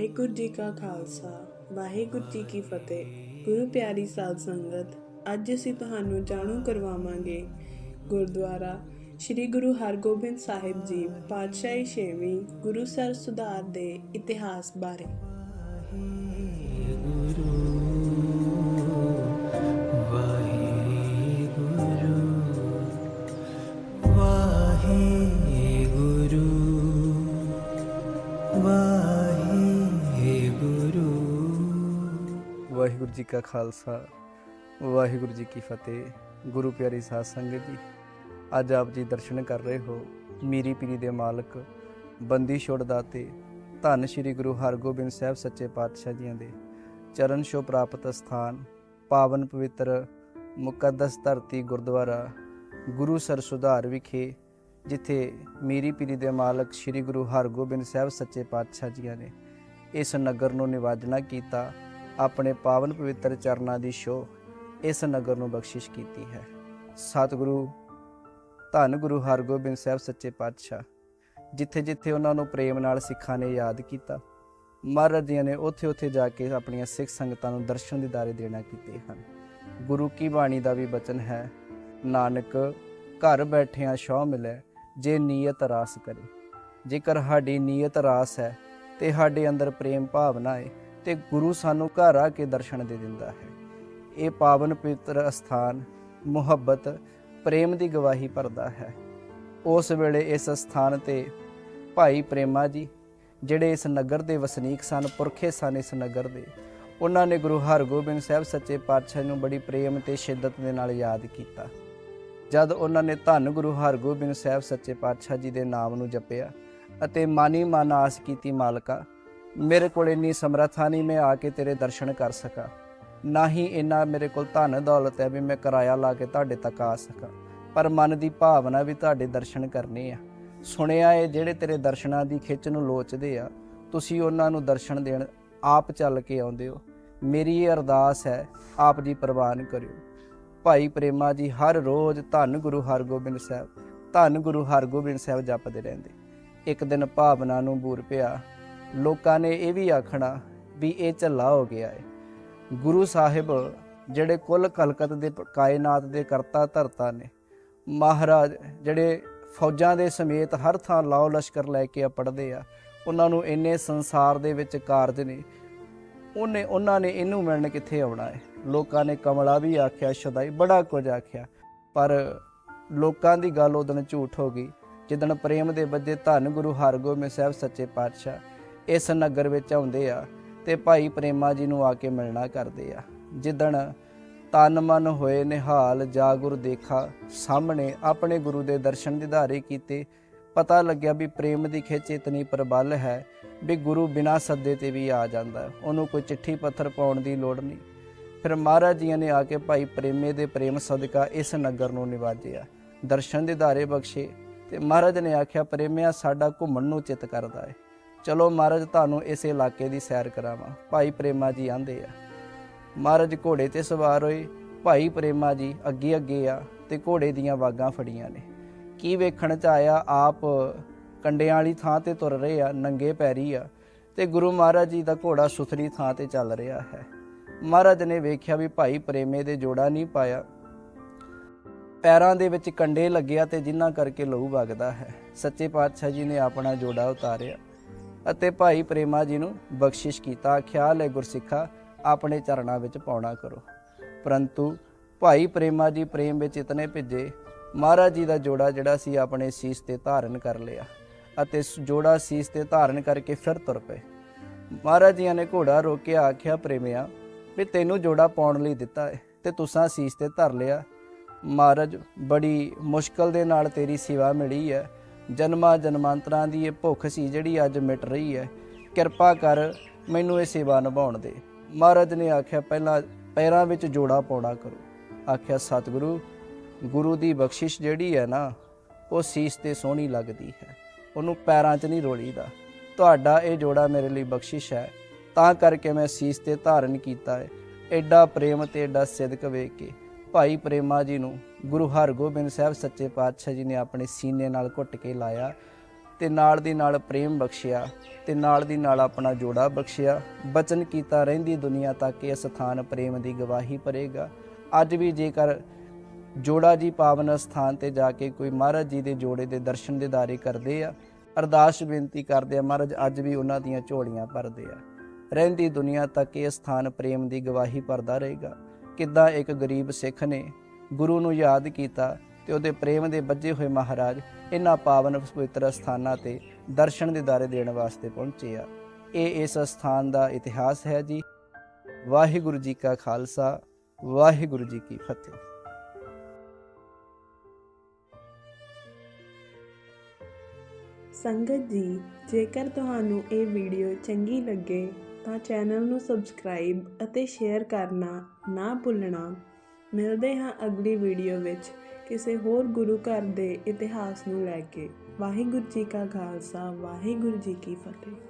ਵਾਹਿਗੁਰੂ ਜੀ ਕਾ ਖਾਲਸਾ, ਵਾਹਿਗੁਰੂ ਜੀ ਕੀ ਫਤਿਹ। ਗੁਰੂ ਪਿਆਰੀ ਸਾਧ ਸੰਗਤ, ਅੱਜ ਅਸੀਂ ਤੁਹਾਨੂੰ ਜਾਣੂ ਕਰਵਾਵਾਂਗੇ ਗੁਰਦੁਆਰਾ ਸ੍ਰੀ ਗੁਰੂ ਹਰਗੋਬਿੰਦ ਸਾਹਿਬ ਜੀ ਪਾਤਸ਼ਾਹੀ ਛੇਵੀਂ ਗੁਰੂ ਸਰ ਸੁਧਾਰ ਦੇ ਇਤਿਹਾਸ ਬਾਰੇ। ਜੀ ਕਾ ਖਾਲਸਾ। ਵਾਹਿਗੁਰੂ ਜੀ ਕੀ ਫਤਿਹ। ਗੁਰੂ ਪਿਆਰੀ ਸਾਧ ਸੰਗਤ ਜੀ, ਅੱਜ ਆਪ ਜੀ ਦਰਸ਼ਨ ਕਰ ਰਹੇ ਹੋ ਮੀਰੀ ਪੀਰੀ ਦੇ ਮਾਲਕ ਬੰਦੀ ਛੋੜ ਦਾਤੇ ਧੰਨ ਸ਼੍ਰੀ ਗੁਰੂ ਹਰਗੋਬਿੰਦ ਸਾਹਿਬ ਸੱਚੇ ਪਾਤਸ਼ਾਹ ਜੀਆਂ ਦੇ ਚਰਨ ਛੋਹ ਪ੍ਰਾਪਤ ਸਥਾਨ, ਪਾਵਨ ਪਵਿੱਤਰ ਮੁਕੱਦਸ ਧਰਤੀ ਗੁਰਦੁਆਰਾ, ਗੁਰੂ ਸਰ ਸੁਧਾਰ ਵਿਖੇ, ਜਿੱਥੇ ਮੀਰੀ ਪੀਰੀ ਦੇ ਮਾਲਕ ਸ਼੍ਰੀ ਗੁਰੂ ਹਰਗੋਬਿੰਦ ਸਾਹਿਬ ਸੱਚੇ ਪਾਤਸ਼ਾਹ ਜੀਆਂ ਨੇ ਇਸ ਨਗਰ ਨੂੰ ਨਿਵਾਜਣਾ ਕੀਤਾ। ਆਪਣੇ ਪਾਵਨ ਪਵਿੱਤਰ ਚਰਨਾਂ ਦੀ ਛੋਹ ਇਸ ਨਗਰ ਨੂੰ ਬਖਸ਼ਿਸ਼ ਕੀਤੀ ਹੈ। ਸਤਿਗੁਰੂ, ਧੰਨ ਗੁਰੂ ਹਰਗੋਬਿੰਦ ਸਾਹਿਬ ਸੱਚੇ ਪਾਤਸ਼ਾਹ, ਜਿੱਥੇ ਜਿੱਥੇ ਉਹਨਾਂ ਨੂੰ ਪ੍ਰੇਮ ਨਾਲ ਸਿੱਖਾਂ ਨੇ ਯਾਦ ਕੀਤਾ, ਮਹਾਰਾਜ ਜੀ ਨੇ ਉੱਥੇ ਉੱਥੇ ਜਾ ਕੇ ਆਪਣੀਆਂ ਸਿੱਖ ਸੰਗਤਾਂ ਨੂੰ ਦਰਸ਼ਨ ਦਿਦਾਰੇ ਦੇਣਾ ਕੀਤੇ ਹਨ। ਗੁਰੂ ਕੀ ਬਾਣੀ ਦਾ ਵੀ ਬਚਨ ਹੈ, ਨਾਨਕ ਘਰ ਬੈਠਿਆਂ ਸ਼ੌ ਮਿਲੇ, ਜੇ ਨੀਅਤ ਰਾਸ ਕਰੇ। ਜੇਕਰ ਸਾਡੀ ਨੀਅਤ ਰਾਸ ਹੈ, ਤੇ ਸਾਡੇ ਅੰਦਰ ਪ੍ਰੇਮ ਭਾਵਨਾ ਹੈ ਤੇ ਗੁਰੂ ਸਾਨੂੰ ਘਰ ਆ ਕੇ ਦਰਸ਼ਨ ਦੇ ਦਿੰਦਾ ਹੈ। ਇਹ ਪਾਵਨ ਪਵਿੱਤਰ ਅਸਥਾਨ, ਮੁਹੱਬਤ, ਪ੍ਰੇਮ ਦੀ ਗਵਾਹੀ ਭਰਦਾ ਹੈ। ਉਸ ਵੇਲੇ ਇਸ ਸਥਾਨ ਤੇ ਭਾਈ ਪ੍ਰੇਮਾ ਜੀ, ਜਿਹੜੇ ਇਸ ਨਗਰ ਦੇ ਵਸਨੀਕ ਸਨ, ਪੁਰਖੇ ਸਨ ਇਸ ਨਗਰ ਦੇ, ਉਹਨਾਂ ਨੇ ਗੁਰੂ ਹਰਗੋਬਿੰਦ ਸਾਹਿਬ ਸੱਚੇ ਪਾਤਸ਼ਾਹ ਨੂੰ ਬੜੀ ਪ੍ਰੇਮ ਤੇ ਸ਼ਿੱਦਤ ਦੇ ਨਾਲ ਯਾਦ ਕੀਤਾ। ਜਦ ਉਹਨਾਂ ਨੇ ਧੰਨ ਗੁਰੂ ਹਰਗੋਬਿੰਦ ਸਾਹਿਬ ਸੱਚੇ ਪਾਤਸ਼ਾਹ ਜੀ ਦੇ ਨਾਮ ਨੂੰ ਜਪਿਆ ਅਤੇ ਮਾਨੀ ਮਨ ਆਸ ਕੀਤੀ ਮਾਲਕਾ ਮੇਰੇ ਕੋਲ ਇੰਨੀ ਸਮਰੱਥਾ ਨਹੀਂ, ਮੈਂ ਆ ਕੇ ਤੇਰੇ ਦਰਸ਼ਨ ਕਰ ਸਕਾਂ। ਨਾ ਹੀ ਇੰਨਾ ਮੇਰੇ ਕੋਲ ਧਨ ਦੌਲਤ ਹੈ ਵੀ ਮੈਂ ਕਿਰਾਇਆ ਲਾ ਕੇ ਤੁਹਾਡੇ ਤੱਕ ਆ ਸਕਾਂ। ਪਰ ਮਨ ਦੀ ਭਾਵਨਾ ਵੀ ਤੁਹਾਡੇ ਦਰਸ਼ਨ ਕਰਨੇ ਆ। ਸੁਣਿਆ ਏ ਜਿਹੜੇ ਤੇਰੇ ਦਰਸ਼ਨਾਂ ਦੀ ਖਿੱਚ ਨੂੰ ਲੋਚਦੇ ਆ, ਤੁਸੀਂ ਉਹਨਾਂ ਨੂੰ ਦਰਸ਼ਨ ਦੇਣ ਆਪ ਚੱਲ ਕੇ ਆਉਂਦੇ ਹੋ। ਮੇਰੀ ਇਹ ਅਰਦਾਸ ਹੈ, ਆਪ ਜੀ ਪ੍ਰਵਾਨ ਕਰਿਓ। ਭਾਈ ਪ੍ਰੇਮਾ ਜੀ, ਹਰ ਰੋਜ਼ ਧੰਨ ਗੁਰੂ ਹਰਗੋਬਿੰਦ ਸਾਹਿਬ, ਧੰਨ ਗੁਰੂ ਹਰਗੋਬਿੰਦ ਸਾਹਿਬ ਜਪਦੇ ਰਹਿੰਦੇ। ਇੱਕ ਦਿਨ ਭਾਵਨਾ ਨੂੰ ਬੂਰ ਪਿਆ ਲੋਕਾਂ ਨੇ ਇਹ ਵੀ ਆਖਣਾ ਵੀ ਇਹ ਝੱਲਾ ਹੋ ਗਿਆ ਹੈ ਗੁਰੂ ਸਾਹਿਬ, ਜਿਹੜੇ ਕੁੱਲ ਕਲਕਤ ਦੇ ਪ- ਕਾਇਨਾਤ ਦੇ ਕਰਤਾ ਧਰਤਾ ਨੇ, ਮਹਾਰਾਜ ਜਿਹੜੇ ਫੌਜਾਂ ਦੇ ਸਮੇਤ ਹਰ ਥਾਂ ਲਾਓ ਲਸ਼ਕਰ ਲੈ ਕੇ ਪੜਦੇ ਆ, ਉਹਨਾਂ ਨੂੰ ਇੰਨੇ ਸੰਸਾਰ ਦੇ ਵਿੱਚ ਕਾਰਜ ਨੇ, ਉਹਨੇ, ਉਹਨਾਂ ਨੇ ਇਹਨੂੰ ਮਿਲਣ ਕਿੱਥੇ ਆਉਣਾ ਹੈ ਲੋਕਾਂ ਨੇ ਕਮਲਾ ਵੀ ਆਖਿਆ, ਸ਼ਦਾਈ ਬੜਾ ਕੁਝ ਆਖਿਆ, ਪਰ ਲੋਕਾਂ ਦੀ ਗੱਲ ਉਦੋਂ ਝੂਠ ਹੋ ਗਈ, ਜਿੱਦਣ ਪ੍ਰੇਮ ਦੇ ਵੱਜੇ ਧੰਨ ਗੁਰੂ ਹਰਗੋਬਿੰਦ ਸਾਹਿਬ ਸੱਚੇ ਪਾਤਸ਼ਾਹ ਇਸ ਨਗਰ ਵਿੱਚ ਆਉਂਦੇ ਆ ਤੇ ਭਾਈ ਪ੍ਰੇਮਾ ਜੀ ਨੂੰ ਆ ਕੇ ਮਿਲਣਾ ਕਰਦੇ ਆ। ਜਿੱਦਣ ਤਨ ਮਨ ਹੋਏ ਨਿਹਾਲ ਜਾਗੁਰ ਦੇਖਾ, ਸਾਹਮਣੇ ਆਪਣੇ ਗੁਰੂ ਦੇ ਦਰਸ਼ਨ ਦਿਦਾਰੇ ਕੀਤੇ, ਪਤਾ ਲੱਗਿਆ ਵੀ ਪ੍ਰੇਮ ਦੀ ਖਿੱਚ ਇਤਨੀ ਪ੍ਰਬਲ ਹੈ ਵੀ ਗੁਰੂ ਬਿਨਾਂ ਸੱਦੇ ਤੇ ਵੀ ਆ ਜਾਂਦਾ, ਉਹਨੂੰ ਕੋਈ ਚਿੱਠੀ ਪੱਥਰ ਪਾਉਣ ਦੀ ਲੋੜ ਨਹੀਂ। ਫਿਰ ਮਹਾਰਾਜ ਜੀ ਨੇ ਆ ਕੇ ਭਾਈ ਪ੍ਰੇਮੇ ਦੇ ਪ੍ਰੇਮ ਸਦਕਾ ਇਸ ਨਗਰ ਨੂੰ ਨਿਵਾਜਿਆ, ਦਰਸ਼ਨ ਦਿਦਾਰੇ ਬਖਸ਼ੇ ਤੇ ਮਹਾਰਾਜ ਨੇ ਆਖਿਆ, ਪ੍ਰੇਮਿਆ, ਸਾਡਾ ਘੁੰਮਣ ਨੂੰ ਚਿੱਤ ਕਰਦਾ ਹੈ ਚਲੋ ਮਹਾਰਾਜ, ਤੁਹਾਨੂੰ ਇਸ ਇਲਾਕੇ ਦੀ ਸੈਰ ਕਰਾਵਾਂ। ਭਾਈ ਪ੍ਰੇਮਾ ਜੀ ਆਂਦੇ ਆ। ਮਹਾਰਾਜ, ਘੋੜੇ ਤੇ ਸਵਾਰ ਹੋਏ। ਭਾਈ ਪ੍ਰੇਮਾ ਜੀ ਅੱਗੇ ਅੱਗੇ ਆ ਤੇ ਘੋੜੇ ਦੀਆਂ ਵਾਗਾਂ ਫੜੀਆਂ ਨੇ। ਕੀ ਵੇਖਣ ਚ ਆਇਆ? ਆਪ ਕੰਡਿਆਂ ਵਾਲੀ ਥਾਂ ਤੇ ਤੁਰ ਰਹੇ ਆ, ਨੰਗੇ ਪੈਰੀ ਆ ਤੇ ਗੁਰੂ ਮਹਾਰਾਜ ਜੀ ਦਾ ਘੋੜਾ ਸੁਥਰੀ ਥਾਂ ਤੇ ਚੱਲ ਰਿਹਾ ਹੈ। ਮਹਾਰਾਜ ਨੇ ਵੇਖਿਆ ਵੀ ਭਾਈ ਪ੍ਰੇਮੇ ਦੇ ਜੋੜਾ ਨਹੀਂ ਪਾਇਆ। ਪੈਰਾਂ ਦੇ ਵਿੱਚ ਕੰਡੇ ਲੱਗਿਆ ਤੇ ਜਿਨ੍ਹਾਂ ਕਰਕੇ ਲਹੂ ਵਗਦਾ ਹੈ। ਸੱਚੇ ਪਾਤਸ਼ਾਹ ਜੀ ਨੇ ਆਪਣਾ ਜੋੜਾ ਉਤਾਰਿਆ। ਅਤੇ ਭਾਈ ਪ੍ਰੇਮਾ ਜੀ ਨੂੰ ਬਖਸ਼ਿਸ਼ ਕੀਤਾ, ਖਿਆਲ ਹੈ ਗੁਰਸਿੱਖਾ, ਆਪਣੇ ਚਰਨਾਂ ਵਿੱਚ ਪਾਉਣਾ ਕਰੋ। ਪਰੰਤੂ ਭਾਈ ਪ੍ਰੇਮਾ ਜੀ ਪ੍ਰੇਮ ਵਿੱਚ ਇਤਨੇ ਭਿੱਜੇ, ਮਹਾਰਾਜ ਜੀ ਦਾ ਜੋੜਾ ਜਿਹੜਾ ਸੀ ਆਪਣੇ ਸੀਸ ਤੇ ਧਾਰਨ ਕਰ ਲਿਆ ਅਤੇ ਜੋੜਾ ਸੀਸ ਤੇ ਧਾਰਨ ਕਰਕੇ ਫਿਰ ਤੁਰ ਪਏ। ਮਹਾਰਾਜ ਜੀ ਨੇ ਘੋੜਾ ਰੋਕਿਆ ਆਖਿਆ, ਪ੍ਰੇਮਿਆ, ਵੀ ਤੈਨੂੰ ਜੋੜਾ ਪਾਉਣ ਲਈ ਦਿੱਤਾ ਹੈ ਤੇ ਤੁਸਾਂ ਸੀਸ ਤੇ ਧਰ ਲਿਆ। ਮਹਾਰਾਜ, ਬੜੀ ਮੁਸ਼ਕਲ ਦੇ ਨਾਲ ਤੇਰੀ ਸੇਵਾ ਮਿਲੀ ਹੈ। ਜਨਮਾਂ ਜਨਮਾਂਤਰਾਂ ਦੀ ਇਹ ਭੁੱਖ ਸੀ ਜਿਹੜੀ ਅੱਜ ਮਿਟ ਰਹੀ ਹੈ। ਕਿਰਪਾ ਕਰ ਮੈਨੂੰ ਇਹ ਸੇਵਾ ਨਿਭਾਉਣ ਦੇ। ਮਹਾਰਾਜ ਨੇ ਆਖਿਆ, ਪਹਿਲਾਂ ਪੈਰਾਂ ਵਿੱਚ ਜੋੜਾ ਪਾਉਣਾ ਕਰੋ। ਆਖਿਆ, ਸਤਿਗੁਰੂ, ਗੁਰੂ ਦੀ ਬਖਸ਼ਿਸ਼ ਜਿਹੜੀ ਹੈ ਨਾ, ਉਹ ਸੀਸ ਤੇ ਸੋਹਣੀ ਲੱਗਦੀ ਹੈ। ਉਹਨੂੰ ਪੈਰਾਂ 'ਚ ਨਹੀਂ ਰੋਲੀਦਾ। ਤੁਹਾਡਾ ਇਹ ਜੋੜਾ ਮੇਰੇ ਲਈ ਬਖਸ਼ਿਸ਼ ਹੈ। ਤਾਂ ਕਰਕੇ ਮੈਂ ਸੀਸ ਤੇ ਧਾਰਨ ਕੀਤਾ ਹੈ। ਐਡਾ ਪ੍ਰੇਮ ਤੇ ਐਡਾ ਸਿਦਕ ਵੇਖ ਕੇ। ਭਾਈ ਪ੍ਰੇਮਾ ਜੀ ਨੂੰ ਗੁਰੂ ਹਰਗੋਬਿੰਦ ਸਾਹਿਬ ਸੱਚੇ ਪਾਤਸ਼ਾਹ ਜੀ ਨੇ ਆਪਣੇ ਸੀਨੇ ਨਾਲ ਘੁੱਟ ਕੇ ਲਾਇਆ ਤੇ ਨਾਲ ਦੀ ਨਾਲ ਪ੍ਰੇਮ ਬਖਸ਼ਿਆ ਤੇ ਨਾਲ ਦੀ ਨਾਲ ਆਪਣਾ ਜੋੜਾ ਬਖਸ਼ਿਆ। ਬਚਨ ਕੀਤਾ ਰਹਿੰਦੀ ਦੁਨੀਆ ਤੱਕ ਇਹ ਸਥਾਨ ਪ੍ਰੇਮ ਦੀ ਗਵਾਹੀ ਭਰੇਗਾ। ਅੱਜ ਵੀ ਜੇਕਰ ਜੋੜਾ ਜੀ ਪਾਵਨ ਸਥਾਨ ਤੇ ਜਾ ਕੇ ਕੋਈ ਮਹਾਰਾਜ ਜੀ ਦੇ ਜੋੜੇ ਦੇ ਦਰਸ਼ਨ ਦਿਦਾਰੇ ਕਰਦੇ ਆ, ਅਰਦਾਸ ਬੇਨਤੀ ਕਰਦੇ ਆ, ਮਹਾਰਾਜ ਅੱਜ ਵੀ ਉਹਨਾਂ ਦੀਆਂ ਝੋਲੀਆਂ ਭਰਦੇ ਆ। ਰਹਿੰਦੀ ਦੁਨੀਆ ਤੱਕ ਇਹ ਸਥਾਨ ਪ੍ਰੇਮ ਦੀ ਗਵਾਹੀ ਭਰਦਾ ਰਹੇਗਾ। ਕਿੱਦਾਂ ਇੱਕ ਗਰੀਬ ਸਿੱਖ ਨੇ ਗੁਰੂ ਨੂੰ ਯਾਦ ਕੀਤਾ ਤੇ ਉਹਦੇ ਪ੍ਰੇਮ ਦੇ ਵੱਜੇ ਹੋਏ ਮਹਾਰਾਜ ਇਹਨਾਂ ਪਾਵਨ ਪਵਿੱਤਰ ਸਥਾਨਾਂ ਤੇ ਦਰਸ਼ਨ ਦਿਦਾਰੇ ਦੇਣ ਵਾਸਤੇ ਪਹੁੰਚੇ ਆ। ਇਹ ਇਸ ਸਥਾਨ ਦਾ ਇਤਿਹਾਸ ਹੈ ਜੀ। ਵਾਹਿਗੁਰੂ ਜੀ ਕਾ ਖਾਲਸਾ, ਵਾਹਿਗੁਰੂ ਜੀ ਕੀ ਫਤਿਹ। ਸੰਗਤ ਜੀ, ਜੇਕਰ ਤੁਹਾਨੂੰ ਇਹ ਵੀਡੀਓ ਚੰਗੀ ਲੱਗੇ ਤਾਂ ਚੈਨਲ ਨੂੰ ਸਬਸਕ੍ਰਾਈਬ ਅਤੇ ਸ਼ੇਅਰ ਕਰਨਾ ਨਾ ਭੁੱਲਣਾ। ਮਿਲਦੇ ਹਾਂ ਅਗਲੀ ਵੀਡੀਓ ਵਿੱਚ ਕਿਸੇ ਹੋਰ ਗੁਰੂ ਘਰ ਦੇ ਇਤਿਹਾਸ ਨੂੰ ਲੈ ਕੇ। ਵਾਹਿਗੁਰੂ ਜੀ ਕਾ ਖਾਲਸਾ, ਵਾਹਿਗੁਰੂ ਜੀ ਕੀ ਫਤਿਹ।